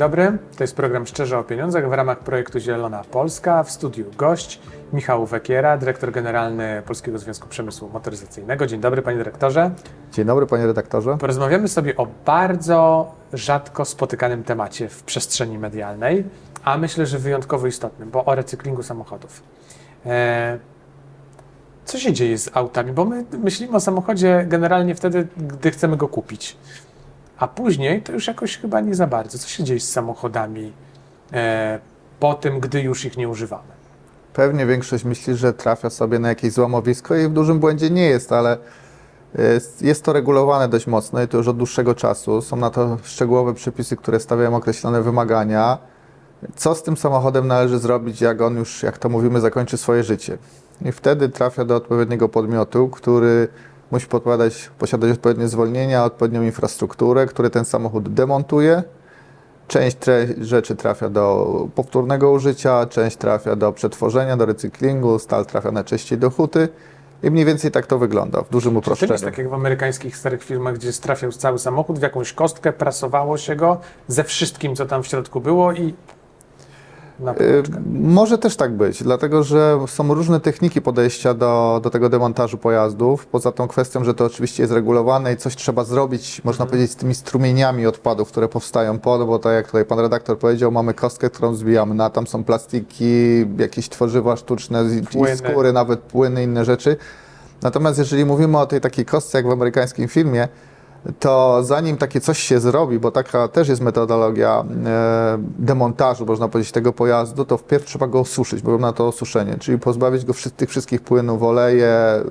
dobry. To jest program Szczerze o Pieniądzach w ramach projektu Zielona Polska. W studiu gość Michał Wekiera, dyrektor generalny Polskiego Związku Przemysłu Motoryzacyjnego. Dzień dobry, panie dyrektorze. Dzień dobry, panie redaktorze. Porozmawiamy sobie o bardzo rzadko spotykanym temacie w przestrzeni medialnej, a myślę, że wyjątkowo istotnym, bo o recyklingu samochodów. E, co się dzieje z autami? Bo my myślimy o samochodzie generalnie wtedy, gdy chcemy go kupić. A później to już jakoś chyba nie za bardzo. Co się dzieje z samochodami e, po tym, gdy już ich nie używamy? Pewnie większość myśli, że trafia sobie na jakieś złamowisko i w dużym błędzie nie jest, ale jest, jest to regulowane dość mocno i to już od dłuższego czasu. Są na to szczegółowe przepisy, które stawiają określone wymagania. Co z tym samochodem należy zrobić, jak on już, jak to mówimy, zakończy swoje życie? I wtedy trafia do odpowiedniego podmiotu, który musi podpadać, posiadać odpowiednie zwolnienia, odpowiednią infrastrukturę, który ten samochód demontuje. Część rzeczy trafia do powtórnego użycia, część trafia do przetworzenia, do recyklingu, stal trafia najczęściej do huty. I mniej więcej tak to wygląda w dużym Czy to uproszczeniu. jest tak jak w amerykańskich starych filmach, gdzie trafiał cały samochód w jakąś kostkę, prasowało się go ze wszystkim, co tam w środku było i. Może też tak być, dlatego że są różne techniki podejścia do, do tego demontażu pojazdów. Poza tą kwestią, że to oczywiście jest regulowane i coś trzeba zrobić, można powiedzieć, z tymi strumieniami odpadów, które powstają po, no bo tak jak tutaj pan redaktor powiedział, mamy kostkę, którą zbijamy, no a tam są plastiki, jakieś tworzywa sztuczne, Płyny. skóry, nawet płyny, inne rzeczy. Natomiast jeżeli mówimy o tej takiej kostce, jak w amerykańskim filmie, to zanim takie coś się zrobi, bo taka też jest metodologia e, demontażu, można powiedzieć, tego pojazdu, to wpierw trzeba go osuszyć, bo na to osuszenie, czyli pozbawić go tych wszystkich płynów, oleje,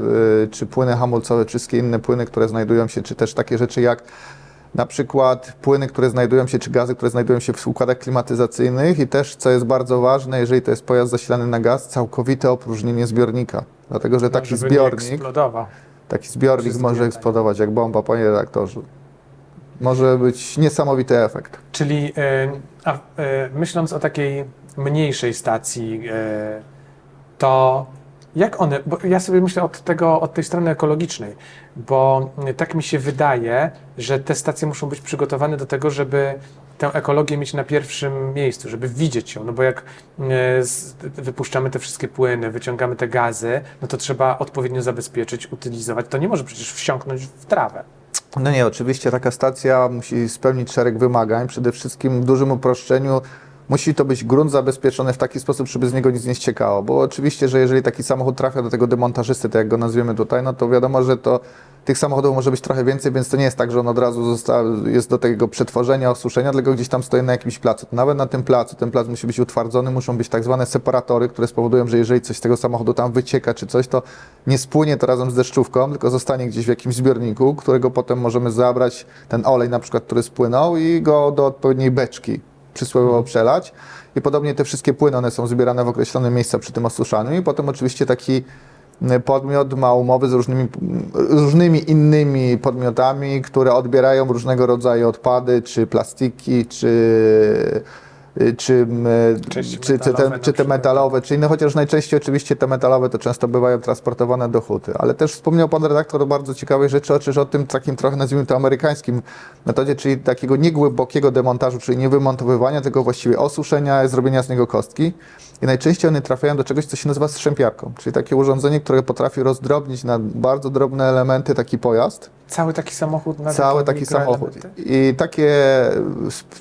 y, czy płyny hamulcowe, czy wszystkie inne płyny, które znajdują się, czy też takie rzeczy jak na przykład płyny, które znajdują się, czy gazy, które znajdują się w układach klimatyzacyjnych i też, co jest bardzo ważne, jeżeli to jest pojazd zasilany na gaz, całkowite opróżnienie zbiornika. Dlatego, że taki No, żeby nie zbiornik eksplodował. Taki zbiornik Wszystkie może eksplodować jak bomba, panie redaktorze. Może być niesamowity efekt. Czyli e, a, e, myśląc o takiej mniejszej stacji, e, to jak one, bo ja sobie myślę od, tego, od tej strony ekologicznej, bo tak mi się wydaje, że te stacje muszą być przygotowane do tego, żeby tę ekologię mieć na pierwszym miejscu, żeby widzieć ją, no bo jak e, wypuszczamy te wszystkie płyny, wyciągamy te gazy, no to trzeba odpowiednio zabezpieczyć, utylizować. To nie może przecież wsiąknąć w trawę. No nie, oczywiście taka stacja musi spełnić szereg wymagań. Przede wszystkim dużym uproszczeniu musi to być grunt zabezpieczony w taki sposób, żeby z niego nic nie ściekało. Bo oczywiście, że jeżeli taki samochód trafia do tego demontażysty, tak jak go nazwiemy tutaj, no to wiadomo, że to tych samochodów może być trochę więcej, więc to nie jest tak, że on od razu zosta- jest do tego przetworzenia, osuszenia, tylko gdzieś tam stoi na jakimś placu. Nawet na tym placu, ten plac musi być utwardzony, muszą być tak zwane separatory, które spowodują, że jeżeli coś z tego samochodu tam wycieka czy coś, to nie spłynie to razem z deszczówką, tylko zostanie gdzieś w jakimś zbiorniku, którego potem możemy zabrać, ten olej na przykład, który spłynął i go do odpowiedniej beczki przysłowiowo przelać. I podobnie te wszystkie płyny, one są zbierane w określone miejsca przy tym osuszaniu i potem oczywiście taki mm, podmiot ma umowy z różnymi, różnymi innymi podmiotami, które odbierają różnego rodzaju odpady, czy plastiki, czy, czy, mm, Części czy, czy, te, czy te metalowe, czy inne, chociaż najczęściej oczywiście te metalowe to często bywają transportowane do huty. Ale też wspomniał pan redaktor o bardzo ciekawej rzeczy, o, czy o tym takim trochę nazwijmy to amerykańskim metodzie, czyli takiego niegłębokiego demontażu, czyli nie wymontowywania, tylko właściwie osuszenia, zrobienia z niego kostki. I najczęściej one trafiają do czegoś, co się nazywa strzępiarką, czyli takie urządzenie, które potrafi rozdrobnić na bardzo drobne elementy taki pojazd. Cały taki samochód na Cały taki samochód. I takie,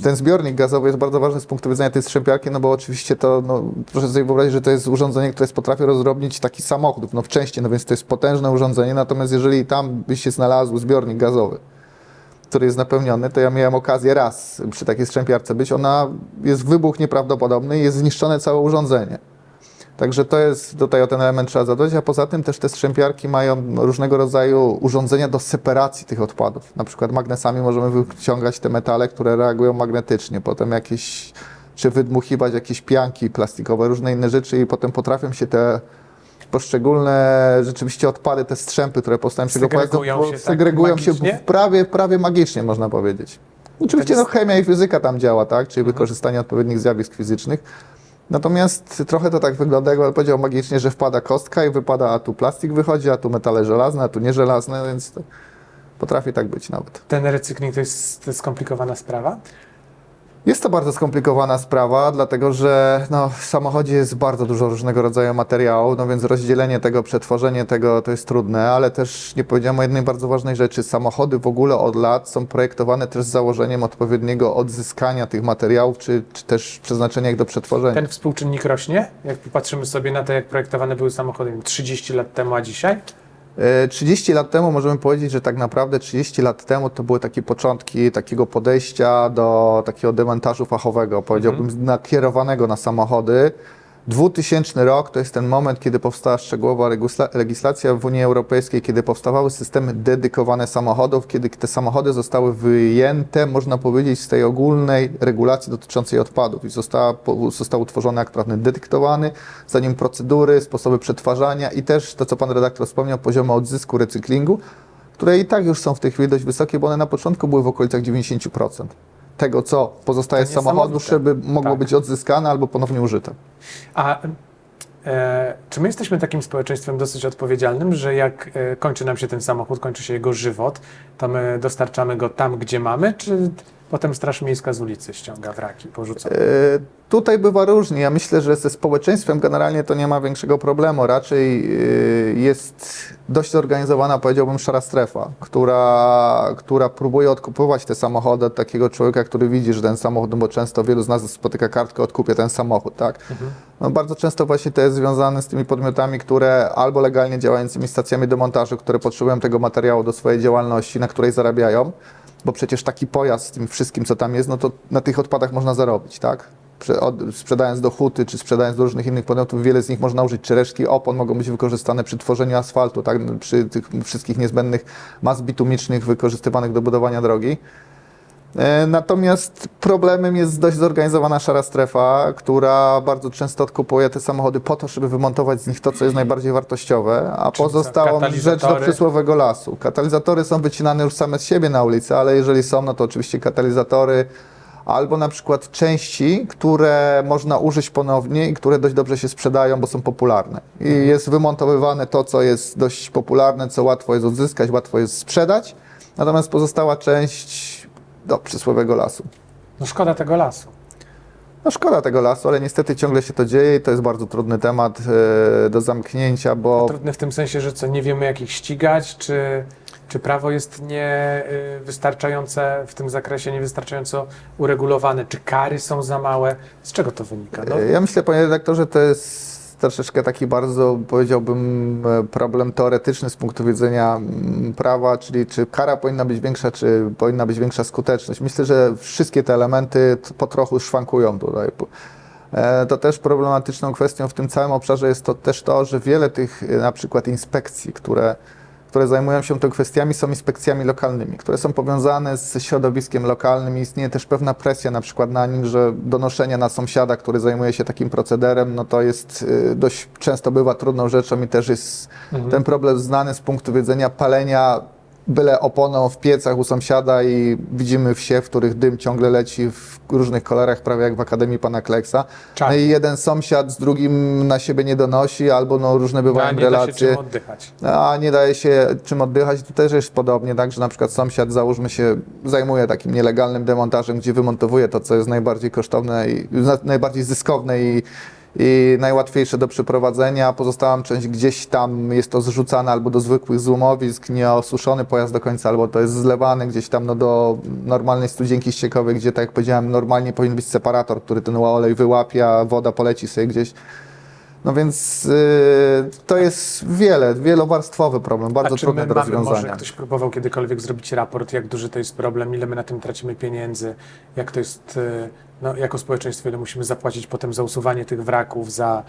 ten zbiornik gazowy jest bardzo ważny z punktu widzenia tej strzępiarki, no bo oczywiście to, no, proszę sobie wyobrazić, że to jest urządzenie, które potrafi rozdrobnić taki samochód, no w części, no więc to jest potężne urządzenie, natomiast jeżeli tam by się znalazł zbiornik gazowy, który jest napełniony, to ja miałem okazję raz przy takiej strzępiarce być, ona jest wybuch nieprawdopodobny i jest zniszczone całe urządzenie. Także to jest tutaj o ten element trzeba zadbać, a poza tym też te strzępiarki mają różnego rodzaju urządzenia do separacji tych odpadów. Na przykład magnesami możemy wyciągać te metale, które reagują magnetycznie, potem jakieś, czy wydmuchiwać jakieś pianki plastikowe, różne inne rzeczy i potem potrafią się te poszczególne rzeczywiście odpady, te strzępy, które powstają z tego Segregują pojazdu, się tak segregują się magicznie? w prawie, prawie magicznie, można powiedzieć. Oczywiście no, chemia i fizyka tam działa, tak? czyli wykorzystanie odpowiednich zjawisk fizycznych. Natomiast trochę to tak wygląda, jakby powiedział magicznie, że wpada kostka i wypada, a tu plastik wychodzi, a tu metale żelazne, a tu nieżelazne, więc to potrafi tak być nawet. Ten recykling to jest, to jest skomplikowana sprawa? Jest to bardzo skomplikowana sprawa, dlatego że no, w samochodzie jest bardzo dużo różnego rodzaju materiału, no więc rozdzielenie tego, przetworzenie tego to jest trudne, ale też nie powiedziałem o jednej bardzo ważnej rzeczy. Samochody w ogóle od lat są projektowane też z założeniem odpowiedniego odzyskania tych materiałów, czy, czy też przeznaczenia ich do przetworzenia. Ten współczynnik rośnie? Jak patrzymy sobie na to, jak projektowane były samochody 30 lat temu, a dzisiaj? E, 30 lat temu możemy powiedzieć, że tak naprawdę 30 lat temu to były takie początki takiego podejścia do takiego demontażu fachowego, powiedziałbym nakierowanego na samochody. 2000 rok to jest ten moment, kiedy powstała szczegółowa legislacja w Unii Europejskiej, kiedy powstawały systemy dedykowane samochodów, kiedy te samochody zostały wyjęte, można powiedzieć, z tej ogólnej regulacji dotyczącej odpadów. I została, został utworzony akt prawny dedyktowany, za nim procedury, sposoby przetwarzania i też to, co pan redaktor wspomniał, poziomy odzysku, recyklingu, które i tak już są w tej chwili dość wysokie, bo one na początku były w okolicach 90% tego, co pozostaje z samochodu, żeby mogło Tak. być odzyskane albo ponownie użyte. A e, czy my jesteśmy takim społeczeństwem dosyć odpowiedzialnym, że jak e, kończy nam się ten samochód, kończy się jego żywot, to my dostarczamy go tam, gdzie mamy, czy potem Straż Miejska z ulicy ściąga wraki, porzuca? E, Tutaj bywa różnie. Ja myślę, że ze społeczeństwem generalnie to nie ma większego problemu. Raczej e, jest dość zorganizowana, powiedziałbym, szara strefa, która, która próbuje odkupować te samochody od takiego człowieka, który widzi, że ten samochód, no bo często wielu z nas spotyka kartkę, odkupię ten samochód, tak? No, bardzo często właśnie to jest związane z tymi podmiotami, które albo legalnie działającymi stacjami demontażu, które potrzebują tego materiału do swojej działalności, na której zarabiają, bo przecież taki pojazd z tym wszystkim, co tam jest, no to na tych odpadach można zarobić, tak? Sprzedając do huty, czy sprzedając do różnych innych podmiotów, wiele z nich można użyć, czy resztki opon mogą być wykorzystane przy tworzeniu asfaltu, tak? Przy tych wszystkich niezbędnych mas bitumicznych wykorzystywanych do budowania drogi. E, Natomiast problemem jest dość zorganizowana szara strefa, która bardzo często odkupuje te samochody po to, żeby wymontować z nich to, co jest najbardziej wartościowe, a Czyli pozostałą rzecz do przysłowego lasu. Katalizatory są wycinane już same z siebie na ulicy, ale jeżeli są, no to oczywiście katalizatory albo na przykład części, które można użyć ponownie i które dość dobrze się sprzedają, bo są popularne. I jest wymontowywane to, co jest dość popularne, co łatwo jest odzyskać, łatwo jest sprzedać, natomiast pozostała część do przysłowiowego lasu. No szkoda tego lasu. No szkoda tego lasu, ale niestety ciągle się to dzieje i to jest bardzo trudny temat e, do zamknięcia, bo Trudne w tym sensie, że co, nie wiemy jak ich ścigać, czy, czy prawo jest niewystarczające w tym zakresie, niewystarczająco uregulowane, czy kary są za małe. Z czego to wynika? No, E, Ja myślę, panie redaktorze, to jest troszeczkę taki bardzo, powiedziałbym, e, problem teoretyczny z punktu widzenia mm, prawa, czyli czy kara powinna być większa, czy powinna być większa skuteczność. Myślę, że wszystkie te elementy po trochu szwankują tutaj. E, To też problematyczną kwestią w tym całym obszarze jest to też to, że wiele tych e, na przykład inspekcji, które które zajmują się tą kwestiami, są inspekcjami lokalnymi, które są powiązane z środowiskiem lokalnym. Istnieje też pewna presja na przykład na nim, że donoszenie na sąsiada, który zajmuje się takim procederem, no to jest y, dość często bywa trudną rzeczą i też jest Mhm. ten problem znany z punktu widzenia palenia byle oponą w piecach u sąsiada i widzimy wsie, w których dym ciągle leci w różnych kolorach, prawie jak w Akademii Pana Kleksa. czar. No i jeden sąsiad z drugim na siebie nie donosi, albo no różne a bywają nie da się relacje. czym oddychać. A nie daje się czym oddychać, to też jest podobnie, tak, że na przykład sąsiad, załóżmy się, zajmuje takim nielegalnym demontażem, gdzie wymontowuje to, co jest najbardziej kosztowne i na- najbardziej zyskowne i, i najłatwiejsze do przeprowadzenia, a pozostałą część gdzieś tam jest to zrzucane albo do zwykłych złomowisk, nieosuszony pojazd do końca, albo to jest zlewany gdzieś tam no, do normalnej studzienki ściekowej, gdzie, tak jak powiedziałem, normalnie powinien być separator, który ten olej wyłapie, a woda poleci sobie gdzieś. No więc y, to jest wiele, wielowarstwowy problem, bardzo A trudny do mamy, może rozwiązania. ktoś próbował kiedykolwiek zrobić raport, jak duży to jest problem, ile my na tym tracimy pieniędzy, jak to jest, y, no, jako społeczeństwo, ile musimy zapłacić potem za usuwanie tych wraków, za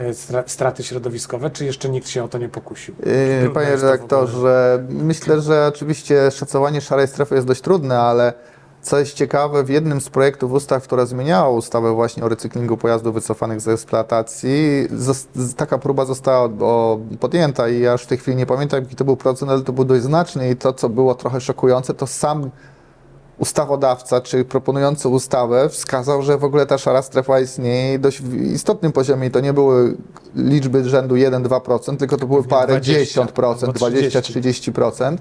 y, stra- straty środowiskowe, czy jeszcze nikt się o to nie pokusił? Yy, Trudno Panie redaktorze, myślę, że oczywiście szacowanie szarej strefy jest dość trudne, ale co jest ciekawe, w jednym z projektów ustaw, która zmieniała ustawę właśnie o recyklingu pojazdów wycofanych z eksploatacji, taka próba została podjęta i ja już w tej chwili nie pamiętam, jaki to był procent, ale to był dość znaczny i to, co było trochę szokujące, to sam ustawodawca czy proponujący ustawę wskazał, że w ogóle ta szara strefa istnieje dość w istotnym poziomie i to nie były liczby rzędu 1-2%, tylko to były parę 20 dziesiąt procent, albo 30. 20-30%.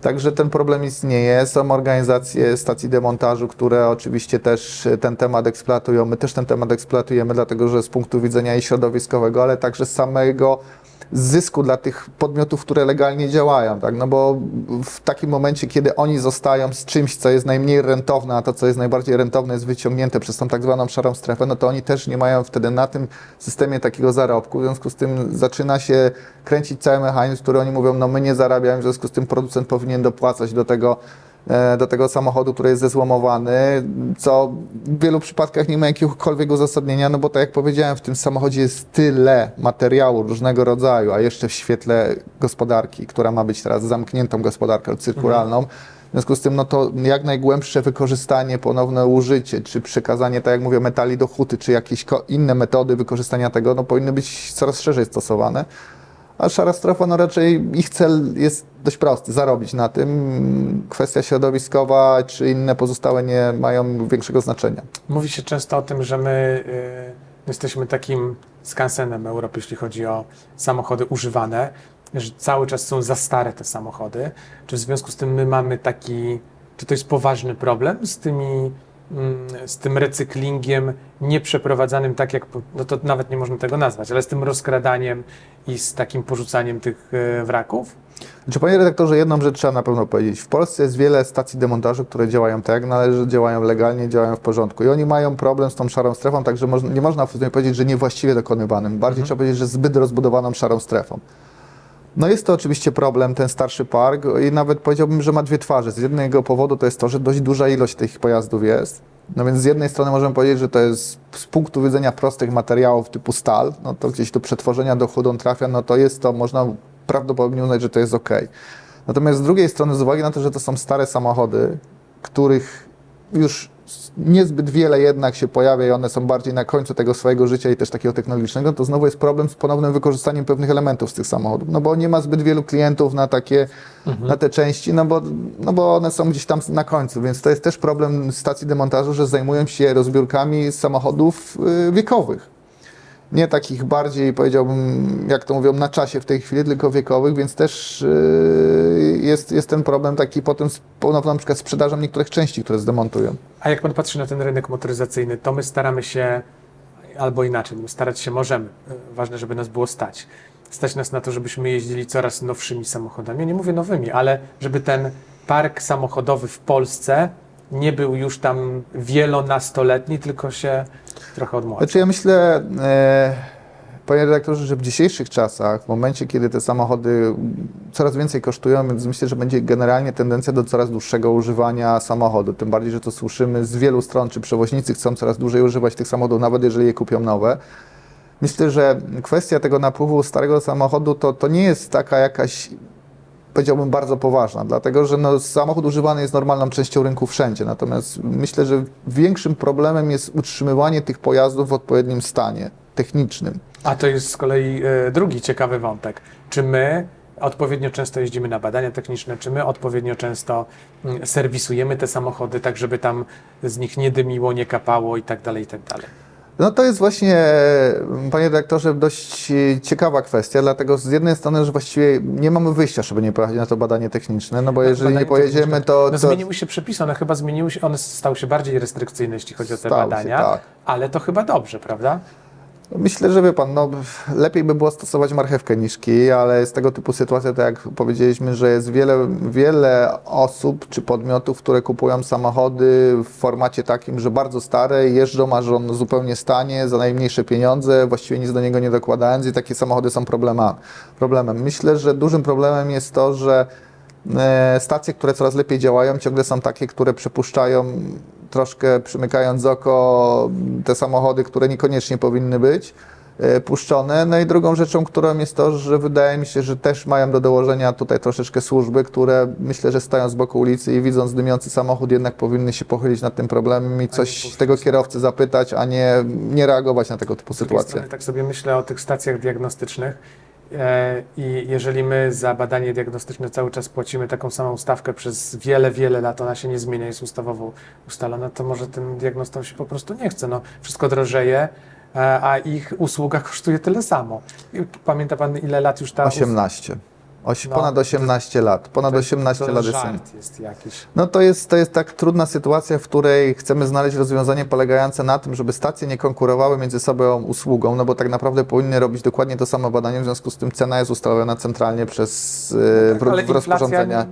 Także ten problem istnieje. Są organizacje stacji demontażu, które oczywiście też ten temat eksploatują. My też ten temat eksploatujemy, dlatego że z punktu widzenia i środowiskowego, ale także z samego zysku dla tych podmiotów, które legalnie działają, tak? No bo w takim momencie, kiedy oni zostają z czymś, co jest najmniej rentowne, a to, co jest najbardziej rentowne, jest wyciągnięte przez tą tak zwaną szarą strefę, no to oni też nie mają wtedy na tym systemie takiego zarobku. W związku z tym zaczyna się kręcić cały mechanizm, który oni mówią, no my nie zarabiamy, w związku z tym producent powinien dopłacać do tego do tego samochodu, który jest zezłomowany, co w wielu przypadkach nie ma jakiegokolwiek uzasadnienia, no bo tak jak powiedziałem, w tym samochodzie jest tyle materiału różnego rodzaju, a jeszcze w świetle gospodarki, która ma być teraz zamkniętą gospodarką cyrkulalną, w związku z tym, no to jak najgłębsze wykorzystanie, ponowne użycie, czy przekazanie, tak jak mówię, metali do huty, czy jakieś inne metody wykorzystania tego, no powinny być coraz szerzej stosowane. A szara strefa, no raczej ich cel jest dość prosty, zarobić na tym. Kwestia środowiskowa czy inne pozostałe nie mają większego znaczenia. Mówi się często o tym, że my y, jesteśmy takim skansenem Europy, jeśli chodzi o samochody używane, że cały czas są za stare te samochody. Czy w związku z tym my mamy taki, czy to jest poważny problem z tymi, z tym recyklingiem nieprzeprowadzanym tak jak, no to nawet nie można tego nazwać, ale z tym rozkradaniem i z takim porzucaniem tych y, wraków? Czy panie redaktorze, jedną rzecz trzeba na pewno powiedzieć. W Polsce jest wiele stacji demontażu, które działają tak jak należy, działają legalnie, działają w porządku. I oni mają problem z tą szarą strefą, także nie można w sumie powiedzieć, że niewłaściwie dokonywanym. Bardziej trzeba powiedzieć, że zbyt rozbudowaną szarą strefą. No jest to oczywiście problem, ten starszy park i nawet powiedziałbym, że ma dwie twarze. Z jednego powodu to jest to, że dość duża ilość tych pojazdów jest. No więc z jednej strony możemy powiedzieć, że to jest z punktu widzenia prostych materiałów typu stal, no to gdzieś do przetworzenia do chudą trafia, no to jest to, można prawdopodobnie uznać, że to jest ok. Natomiast z drugiej strony, z uwagi na to, że to są stare samochody, których już niezbyt wiele jednak się pojawia i one są bardziej na końcu tego swojego życia i też takiego technologicznego, to znowu jest problem z ponownym wykorzystaniem pewnych elementów z tych samochodów, no bo nie ma zbyt wielu klientów na takie, na te części, no bo, no bo one są gdzieś tam na końcu, więc to jest też problem stacji demontażu, że zajmują się rozbiórkami samochodów y, wiekowych. Nie takich bardziej, powiedziałbym, jak to mówią, na czasie w tej chwili, tylko wiekowych, więc też y, jest, jest ten problem taki potem z ponowną na przykład sprzedażą niektórych części, które zdemontują. A jak pan patrzy na ten rynek motoryzacyjny, to my staramy się, albo inaczej, my starać się możemy, e, ważne, żeby nas było stać. Stać nas na to, żebyśmy jeździli coraz nowszymi samochodami. Ja nie mówię nowymi, ale żeby ten park samochodowy w Polsce nie był już tam wielonastoletni, tylko się trochę odmłodzi. Znaczy ja myślę, e, panie redaktorze, że w dzisiejszych czasach, w momencie, kiedy te samochody coraz więcej kosztują, więc myślę, że będzie generalnie tendencja do coraz dłuższego używania samochodu. Tym bardziej, że to słyszymy z wielu stron, czy przewoźnicy chcą coraz dłużej używać tych samochodów, nawet jeżeli je kupią nowe. Myślę, że kwestia tego napływu starego samochodu to, to nie jest taka jakaś powiedziałbym bardzo poważna, dlatego że no, samochód używany jest normalną częścią rynku wszędzie. Natomiast myślę, że większym problemem jest utrzymywanie tych pojazdów w odpowiednim stanie technicznym. A to jest z kolei e, drugi ciekawy wątek. Czy my odpowiednio często jeździmy na badania techniczne, czy my odpowiednio często mm, serwisujemy te samochody, tak żeby tam z nich nie dymiło, nie kapało i tak dalej, i tak dalej. No to jest właśnie, panie redaktorze, dość e, ciekawa kwestia, dlatego z jednej strony, że właściwie nie mamy wyjścia, żeby nie pojechać na to badanie techniczne, no bo jeżeli Badania nie pojedziemy, to... No to zmieniły się przepisy, one chyba zmieniły się, one stały się bardziej restrykcyjne, jeśli chodzi o te Stały się, badania, tak. ale to chyba dobrze, prawda? Myślę, że wie pan, no, lepiej by było stosować marchewkę niż kij, ale jest tego typu sytuacja, tak jak powiedzieliśmy, że jest wiele, wiele osób czy podmiotów, które kupują samochody w formacie takim, że bardzo stare, jeżdżą aż on zupełnie stanie za najmniejsze pieniądze, właściwie nic do niego nie dokładając i takie samochody są problemem. Myślę, że dużym problemem jest to, że e, stacje, które coraz lepiej działają, ciągle są takie, które przepuszczają troszkę przymykając oko te samochody, które niekoniecznie powinny być e, puszczone. No i drugą rzeczą, którą jest to, że wydaje mi się, że też mają do dołożenia tutaj troszeczkę służby, które myślę, że stoją z boku ulicy i widząc dymiący samochód, jednak powinny się pochylić nad tym problemem i coś tego kierowcy zapytać, a nie, nie reagować na tego typu sytuacje. strony tak sobie myślę o tych stacjach diagnostycznych I jeżeli my za badanie diagnostyczne cały czas płacimy taką samą stawkę przez wiele, wiele lat, ona się nie zmienia, jest ustawowo ustalona, to może tym diagnostom się po prostu nie chce. No, wszystko drożeje, e, a ich usługa kosztuje tyle samo. Pamięta Pan, ile lat już ta 18. Oś, No, ponad 18 lat. Ponad to- 18 to lat jest. żart jest jakiś. No to jest, to jest tak trudna sytuacja, w której chcemy znaleźć rozwiązanie polegające na tym, żeby stacje nie konkurowały między sobą usługą, no bo tak naprawdę powinny robić dokładnie to samo badanie, w związku z tym cena jest ustawiona centralnie przez e, w, Tak, ale w rozporządzenia.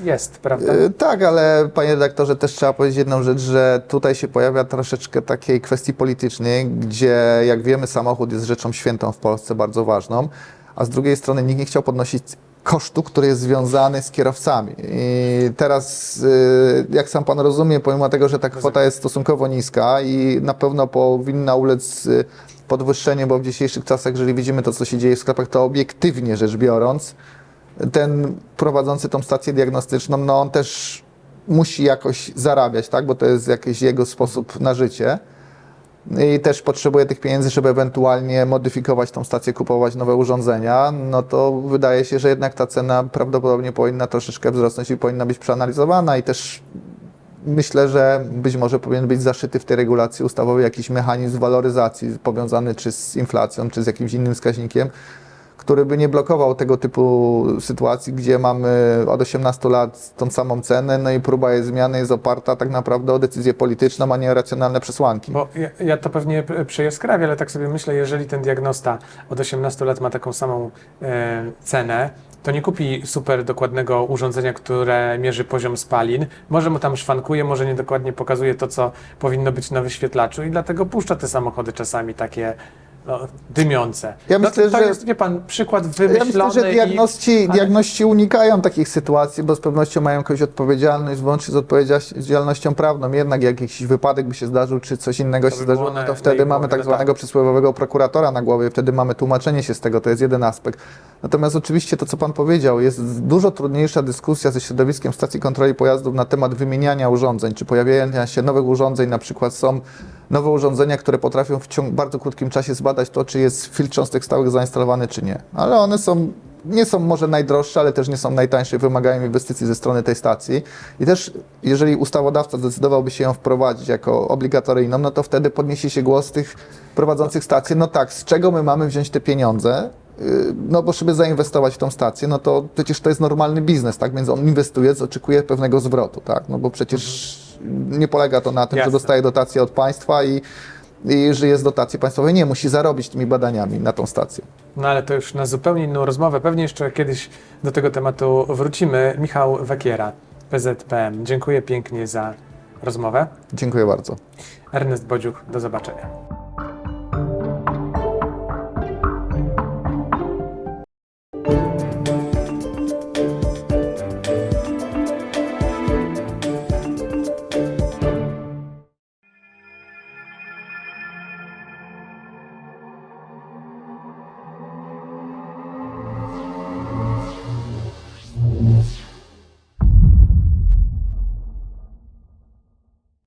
jest, prawda? E, Tak, ale panie redaktorze, też trzeba powiedzieć jedną rzecz, że tutaj się pojawia troszeczkę takiej kwestii politycznej, gdzie jak wiemy samochód jest rzeczą świętą w Polsce, bardzo ważną, a z drugiej strony nikt nie chciał podnosić kosztu, który jest związany z kierowcami. I teraz, y, jak sam pan rozumie, pomimo tego, że ta kwota jest stosunkowo niska i na pewno powinna ulec y, podwyższeniu, bo w dzisiejszych czasach, jeżeli widzimy to, co się dzieje w sklepach, to obiektywnie rzecz biorąc, ten prowadzący tą stację diagnostyczną, no on też musi jakoś zarabiać, tak? bo to jest jakiś jego sposób na życie. I też potrzebuje tych pieniędzy, żeby ewentualnie modyfikować tą stację, kupować nowe urządzenia, no to wydaje się, że jednak ta cena prawdopodobnie powinna troszeczkę wzrosnąć i powinna być przeanalizowana. I też myślę, że być może powinien być zaszyty w tej regulacji ustawowej jakiś mechanizm waloryzacji powiązany czy z inflacją, czy z jakimś innym wskaźnikiem, który by nie blokował tego typu sytuacji, gdzie mamy od 18 lat tą samą cenę, no i próba jej zmiany jest oparta tak naprawdę o decyzję polityczną, a nie o racjonalne przesłanki. Bo ja, ja to pewnie przejaskrawię, ale tak sobie myślę, jeżeli ten diagnosta od 18 lat ma taką samą e, cenę, to nie kupi super dokładnego urządzenia, które mierzy poziom spalin. Może mu tam szwankuje, może niedokładnie pokazuje to, co powinno być na wyświetlaczu i dlatego puszcza te samochody czasami takie no, dymiące. Ja no, myślę, to, to że- jest, wie pan, przykład Ja wymyślony myślę, że i... diagności, ale- diagności unikają takich sytuacji, bo z pewnością mają jakąś odpowiedzialność, włącznie z odpowiedzialnością prawną. Jednak jak jakiś wypadek by się zdarzył, czy coś innego To się by zdarzyło, na- no to na wtedy ich mamy tak no zwanego przysłowiowego prokuratora na głowie, wtedy mamy tłumaczenie się z tego, to jest jeden aspekt. Natomiast oczywiście to, co Pan powiedział, jest dużo trudniejsza dyskusja ze środowiskiem stacji kontroli pojazdów na temat wymieniania urządzeń, czy pojawiania się nowych urządzeń, na przykład są nowe urządzenia, które potrafią w ciągu bardzo krótkim czasie zbadać to, czy jest filtr cząstek stałych zainstalowany, czy nie. Ale one są, nie są może najdroższe, ale też nie są najtańsze wymagają inwestycji ze strony tej stacji. I też, jeżeli ustawodawca zdecydowałby się ją wprowadzić jako obligatoryjną, no to wtedy podniesie się głos tych prowadzących stacje. No tak, z czego my mamy wziąć te pieniądze? Yy, No bo żeby zainwestować w tą stację, no to przecież to jest normalny biznes, tak? Więc on inwestuje, oczekuje pewnego zwrotu, tak? No bo przecież nie polega to na tym, Jasne. że dostaje dotację od państwa i, i żyje z dotacji państwowej. Nie, musi zarobić tymi badaniami na tą stację. No ale to już na zupełnie inną rozmowę. Pewnie jeszcze kiedyś do tego tematu wrócimy. Michał Wekiera, PZPM. Dziękuję pięknie za rozmowę. Dziękuję bardzo. Ernest Bodziuch, do zobaczenia.